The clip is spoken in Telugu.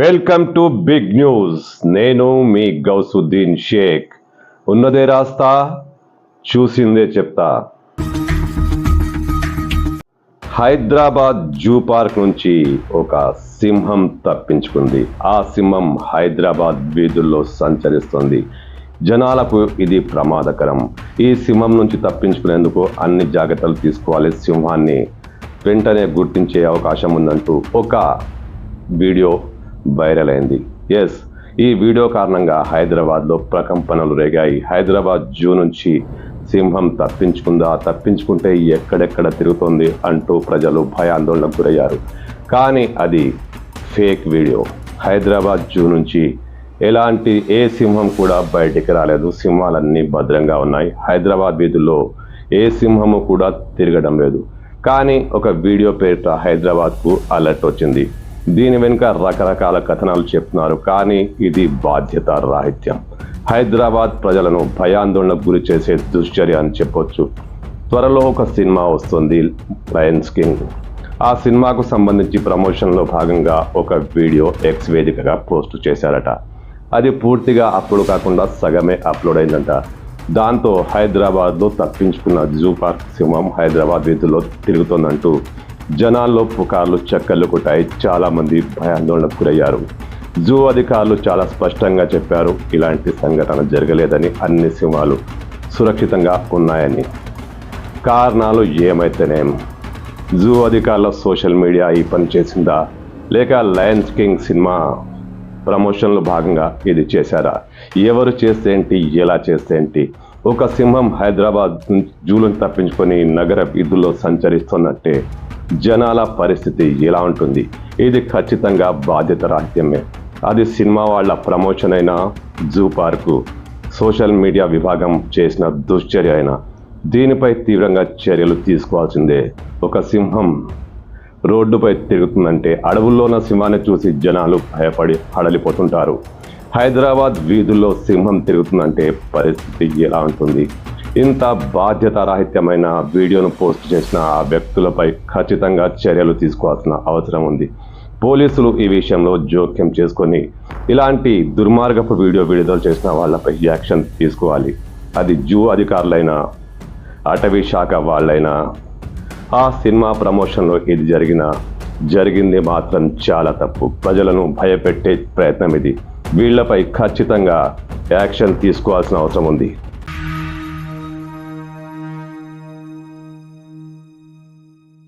Welcome to big news. నేను మీ గౌసుద్దీన్ షేక్. ఉన్నదే రాస్తా చూసిందే చెప్తా. హైదరాబాద్ జూ పార్క్ నుంచి ఒక సింహం తప్పించుకుంది. ఆ సింహం హైదరాబాద్ వీధుల్లో సంచరిస్తుంది. జనాలకు ఇది ప్రమాదకరం. ఈ సింహం నుంచి తప్పించుకునేందుకు అన్ని జాగ్రత్తలు తీసుకోవాలి. సింహాన్ని వెంటనే గుర్తించే అవకాశం ఉందంటూ ఒక వీడియో వైరల్ అయింది. ఎస్ ఈ వీడియో కారణంగా హైదరాబాద్లో ప్రకంపనలు రేగాయి. హైదరాబాద్ జూ నుంచి సింహం తప్పించుకుందా తప్పించుకుంటే ఎక్కడెక్కడ తిరుగుతుంది అంటూ ప్రజలు భయాందోళనకు గురయ్యారు. కానీ అది ఫేక్ వీడియో హైదరాబాద్ జూ నుంచి ఎలాంటి ఏ సింహం కూడా బయటికి రాలేదు. సింహాలన్నీ భద్రంగా ఉన్నాయి. హైదరాబాద్ వీధుల్లో ఏ సింహము కూడా తిరగడం లేదు. కానీ ఒక వీడియో పేరిట హైదరాబాద్కు అలర్ట్ వచ్చింది. దీని వెనుక రకరకాల కథనాలు చెప్తున్నారు కానీ ఇది బాధ్యత రాహిత్యం. హైదరాబాద్ ప్రజలను భయాందోళనకు గురి చేసే దుశ్చర్య అని చెప్పొచ్చు. త్వరలో ఒక సినిమా వస్తుంది లయన్స్ కింగ్. ఆ సినిమాకు సంబంధించి ప్రమోషన్లో భాగంగా ఒక వీడియో ఎక్స్ వేదికగా పోస్ట్ చేశారట. అది పూర్తిగా అప్లోడ్ కాకుండా సగమే అప్లోడ్ అయిందంట. దాంతో హైదరాబాద్లో తప్పించుకున్న జూ పార్క్ సింహం హైదరాబాద్ వీధుల్లో తిరుగుతోందంటూ జనాల్లో పుకార్లు చక్కర్లు కొట్టాయి. చాలామంది భయాందోళనకు గురయ్యారు. జూ అధికారులు చాలా స్పష్టంగా చెప్పారు. ఇలాంటి సంఘటన జరగలేదని అన్ని సింహాలు సురక్షితంగా ఉన్నాయని. కారణాలు ఏమైతేనేం? జూ అధికారుల సోషల్ మీడియా ఈ పని చేసిందా? లేక లయన్స్ కింగ్ సినిమా ప్రమోషన్లో భాగంగా ఇది చేశారా? ఎవరు చేస్తే ఏంటి? ఎలా చేస్తే ఏంటి? ఒక సింహం హైదరాబాద్ జూలను తప్పించుకొని నగర వీధుల్లో సంచరిస్తున్నట్టే జనాల పరిస్థితి ఎలా ఉంటుంది. ఇది ఖచ్చితంగా బాధ్యత రాహిత్యమే. అది సినిమా వాళ్ళ ప్రమోషన్ అయినా జూ పార్కు సోషల్ మీడియా విభాగం చేసిన దుశ్చర్య అయినా. దీనిపై తీవ్రంగా చర్యలు తీసుకోవాల్సిందే. ఒక సింహం రోడ్డుపై తిరుగుతుందంటే అడవుల్లో ఉన్న సింహాన్ని చూసి జనాలు భయపడి హడలిపోతుంటారు. హైదరాబాద్ వీధుల్లో సింహం తిరుగుతుందంటే పరిస్థితి ఎలా ఉంటుంది? ఇంత బాధ్యతారాహిత్యమైన వీడియోను పోస్ట్ చేసిన ఆ వ్యక్తులపై ఖచ్చితంగా చర్యలు తీసుకోవాల్సిన అవసరం ఉంది. పోలీసులు ఈ విషయంలో జోక్యం చేసుకొని ఇలాంటి దుర్మార్గపు వీడియో విడుదల చేసిన వాళ్ళపై యాక్షన్ తీసుకోవాలి. అది జూ అధికారులైనా అటవీ శాఖ వాళ్ళైనా ఆ సినిమా ప్రమోషన్లో ఇది జరిగిన జరిగింది మాత్రం చాలా తప్పు. ప్రజలను భయపెట్టే ప్రయత్నం ఇది. వీళ్ళపై ఖచ్చితంగా యాక్షన్ తీసుకోవాల్సిన అవసరం ఉంది.